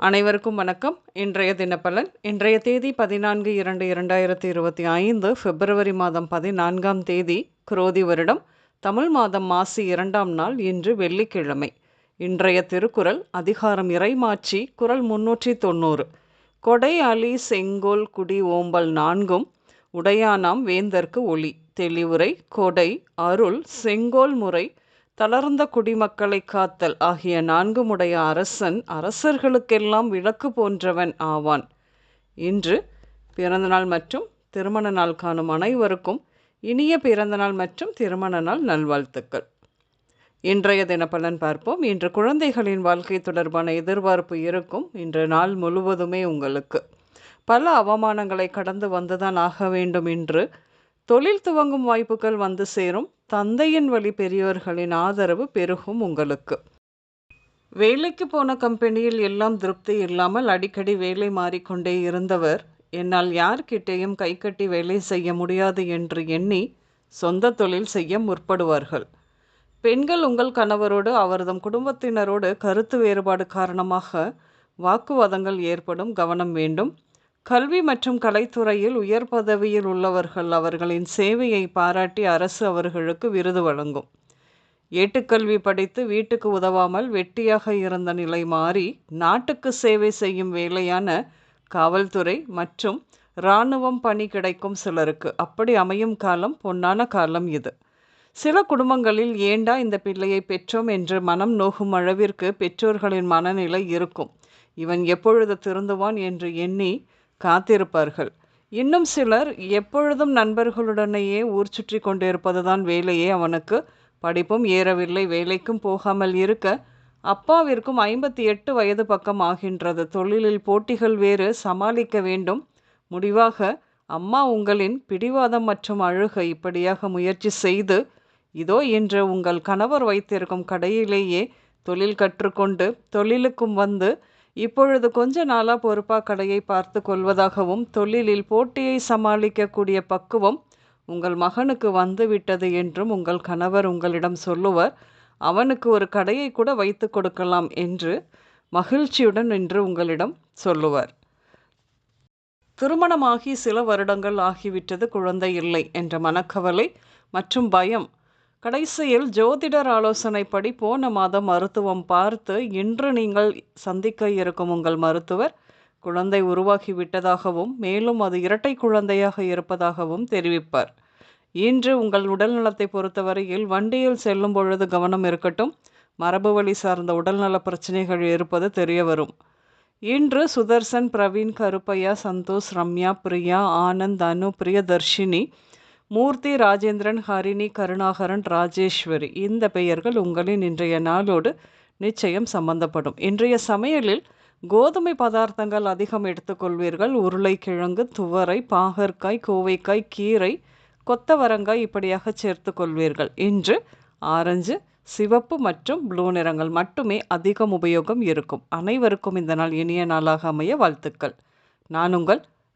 அனைவருக்கும் வணக்கம். இன்றைய தினப்பலன் இன்றைய தேதி பதினான்கு இரண்டு இரண்டாயிரத்தி இருபத்தி ஐந்து பிப்ரவரி மாதம் பதினான்காம் தேதி குரோதி வருடம் தமிழ் மாதம் மாசி இரண்டாம் நாள் இன்று வெள்ளிக்கிழமை. இன்றைய திருக்குறள் அதிகாரம் இறைமாச்சி குரல் முன்னூற்றி தொண்ணூறு. கொடை அலி செங்கோல் குடி ஓம்பல் நான்கும் உடையானாம் வேந்தர்க்கு ஒளி தெளிவுரை கொடை அருள் செங்கோல் முறை தளர்ந்த குடிமக்களை காத்தல் ஆகிய நான்குமுடைய அரசன் அரசர்களுக்கெல்லாம் விளக்கு போன்றவன் ஆவான். இன்று பிறந்தநாள் மற்றும் திருமண நாள் காணும் அனைவருக்கும் இனிய பிறந்தநாள் மற்றும் திருமண நாள் நல்வாழ்த்துக்கள். இன்றைய தினப்பலன் பார்ப்போம். இன்று குழந்தைகளின் வாழ்க்கை தொடர்பான எதிர்பார்ப்பு இருக்கும். இன்று நாள் முழுவதுமே உங்களுக்கு. பல அவமானங்களை கடந்து வந்துதான் ஆக வேண்டும் என்று தொழில் துவங்கும் வாய்ப்புகள் வந்து சேரும். தந்தையின் வழி பெரியோர்களின் ஆதரவு பெருகும் உங்களுக்கு. வேலைக்கு போன கம்பெனியில் எல்லாம் திருப்தி இல்லாமல் அடிக்கடி வேலை மாறிக்கொண்டே இருந்தவர் என்னால் யார்கிட்டேயும் கைகட்டி வேலை செய்ய முடியாது என்று எண்ணி சொந்த தொழில் செய்ய முற்படுவார்கள். பெண்கள் உங்கள் கணவரோடு அவரதும் குடும்பத்தினரோடு கருத்து வேறுபாடு காரணமாக வாக்குவாதங்கள் ஏற்படும் கவனம் வேண்டும். கல்வி மற்றும் கலைத்துறையில் உயர் பதவியில் உள்ளவர்கள் அவர்களின் சேவையை பாராட்டி அரசு அவர்களுக்கு விருது வழங்கும். ஏட்டுக்கல்வி படித்து வீட்டுக்கு உதவாமல் வெட்டியாக இருந்த நிலை மாறி நாட்டுக்கு சேவை செய்யும் வேலையான காவல்துறை மற்றும் இராணுவம் பணி கிடைக்கும் சிலருக்கு அப்படி அமையும் காலம் பொன்னான காலம் இது. சில குடும்பங்களில் ஏண்டா இந்த பிள்ளையை பெற்றோம் என்று மனம் நோகும் அளவிற்கு பெற்றோர்களின் மனநிலை இருக்கும். இவன் எப்பொழுது திருந்துவான் என்று எண்ணி காத்திருப்பார்கள். இன்னும் சிலர் எப்பொழுதும் நண்பர்களுடனேயே ஊர் சுற்றி கொண்டிருப்பதுதான் வேலையே அவனுக்கு. படிப்பும் ஏறவில்லை வேலைக்கும் போகாமல் இருக்க அப்பாவிற்கும் ஐம்பத்தி எட்டு வயது பக்கம் ஆகின்றது. தொழிலில் போட்டிகள் வேறு சமாளிக்க வேண்டும். முடிவாக அம்மா உங்களின் பிடிவாதம் மற்றும் அழுகை இப்படியாக முயற்சி செய்து இதோ இன்று உங்கள் கணவர் வைத்திருக்கும் கடையிலேயே தொழில் கற்றுக்கொண்டு தொழிலுக்கும் வந்து இப்பொழுது கொஞ்ச நாளாக பொறுப்பாக கடையை பார்த்து கொள்வதாகவும் தொழிலில் போட்டியை சமாளிக்கக்கூடிய பக்குவம் உங்கள் மகனுக்கு வந்துவிட்டது என்றும் உங்கள் கணவர் உங்களிடம் சொல்லுவர். அவனுக்கு ஒரு கடையை கூட வைத்து கொடுக்கலாம் என்று மகிழ்ச்சியுடன் என்று உங்களிடம் சொல்லுவர். திருமணமாகி சில வருடங்கள் ஆகிவிட்டது குழந்தை இல்லை என்ற மனக்கவலை மற்றும் பயம் கடைசியில் ஜோதிடர் ஆலோசனைப்படி போன மாதம் மருத்துவம் பார்த்து இன்று நீங்கள் சந்திக்க இருக்கும் உங்கள் மருத்துவர் குழந்தை உருவாகி விட்டதாகவும் மேலும் அது இரட்டை குழந்தையாக இருப்பதாகவும் தெரிவிப்பார். இன்று உங்கள் உடல் நலத்தை பொறுத்தவரையில் வண்டியில் செல்லும் பொழுது கவனம் இருக்கட்டும். மரபு வழி சார்ந்த உடல்நல பிரச்சனைகள் இருப்பது தெரிய வரும் இன்று சுதர்சன் பிரவீன் கருப்பையா சந்தோஷ் ரம்யா பிரியா ஆனந்த் அனு பிரியதர்ஷினி மூர்த்தி ராஜேந்திரன் ஹரிணி கருணாகரன் ராஜேஸ்வரி. இந்த பெயர்கள் உங்களின் இன்றைய நாளோடு நிச்சயம் சம்பந்தப்படும். இன்றைய சமையலில் கோதுமை பதார்த்தங்கள் அதிகம் எடுத்துக்கொள்வீர்கள் உருளைக்கிழங்கு துவரை பாகற்காய் கோவைக்காய் கீரை கொத்தவரங்காய் இப்படியாக சேர்த்து கொள்வீர்கள். இன்று ஆரஞ்சு சிவப்பு மற்றும் ப்ளூ நிறங்கள் மட்டுமே அதிகம் உபயோகம் இருக்கும். அனைவருக்கும் இந்த நாள் இனிய நாளாக அமைய வாழ்த்துக்கள். நான் உங்கள்